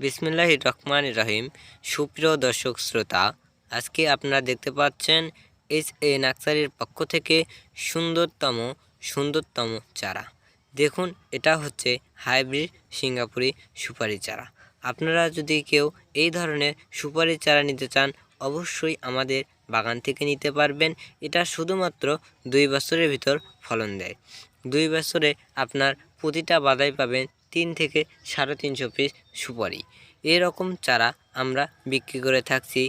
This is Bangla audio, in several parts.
বিসমিল্লাহ রহমান রহিম। সুপ্রিয় দর্শক শ্রোতা, আজকে আপনারা দেখতে পাচ্ছেন এস এ নার্সারির পক্ষ থেকে সুন্দরতম সুন্দরতম চারা। দেখুন, এটা হচ্ছে হাইব্রিড সিঙ্গাপুরি সুপারি চারা। আপনারা যদি কেউ এই ধরনের সুপারি চারা নিতে চান, অবশ্যই আমাদের বাগান থেকে নিতে পারবেন। এটা শুধুমাত্র দুই বছরের ভিতর ফলন দেয়। দুই বছরে আপনার প্রতিটা বাদায় পাবেন তিন থেকে সাড়ে তিনশো পিস সুপারি। এরকম চারা আমরা বিক্রি করে থাকছি।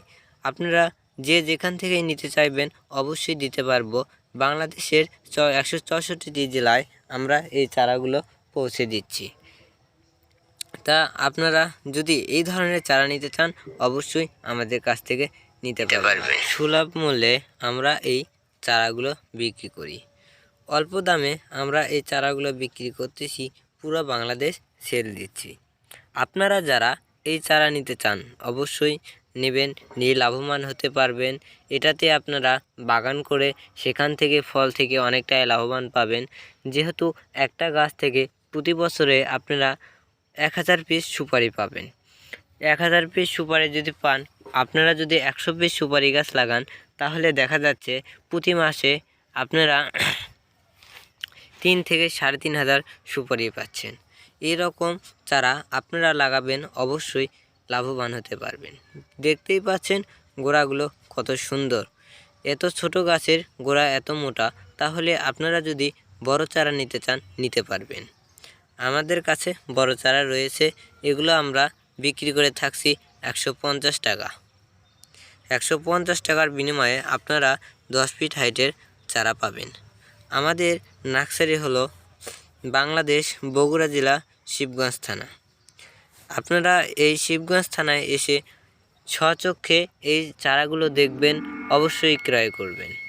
আপনারা যে যেখান থেকেই নিতে চাইবেন অবশ্যই দিতে পারব। বাংলাদেশের চ একশো চৌষট্টিটি জেলায় আমরা এই চারাগুলো পৌঁছে দিচ্ছি। তা আপনারা যদি এই ধরনের চারা নিতে চান অবশ্যই আমাদের কাছ থেকে নিতে পারবেন। সুলভ মূল্যে আমরা এই চারাগুলো বিক্রি করি। অল্প দামে আমরা এই চারাগুলো বিক্রি করতেছি পুরো বাংলাদেশ সেল দিচ্ছি। আপনারা যারা এই চারা নিতে চান, অবশ্যই নেবেন নিয়ে লাভবান হতে পারবেন। এটাতে আপনারা বাগান করে সেখান থেকে ফল থেকে অনেকটাই লাভবান পাবেন। যেহেতু একটা গাছ থেকে প্রতি বছরে আপনারা এক হাজার পিস সুপারি পাবেন। এক হাজার পিস সুপারি যদি পান, আপনারা যদি একশো পিস সুপারি গাছ লাগান, তাহলে দেখা যাচ্ছে প্রতি মাসে আপনারা তিন থেকে সাড়ে তিন হাজার সুপারি পাচ্ছেন। এরকম চারা আপনারা লাগাবেন, অবশ্যই লাভবান হতে পারবেন। দেখতেই পাচ্ছেন গোড়াগুলো কত সুন্দর। এত ছোট গাছের গোড়া এত মোটা, তাহলে আপনারা যদি বড় চারা নিতে চান, নিতে পারবেন। আমাদের কাছে বড় চারা রয়েছে, এগুলো আমরা বিক্রি করে থাকছি একশো পঞ্চাশ টাকা। একশো পঞ্চাশ টাকার বিনিময়ে আপনারা দশ ফিট হাইটের চারা পাবেন। আমাদের নার্সারি হলো বাংলাদেশ বগুড়া জেলা শিবগঞ্জ থানা। আপনারা এই শিবগঞ্জ থানায় এসে স্বচক্ষে এই চারাগুলো দেখবেন, অবশ্যই ক্রয় করবেন।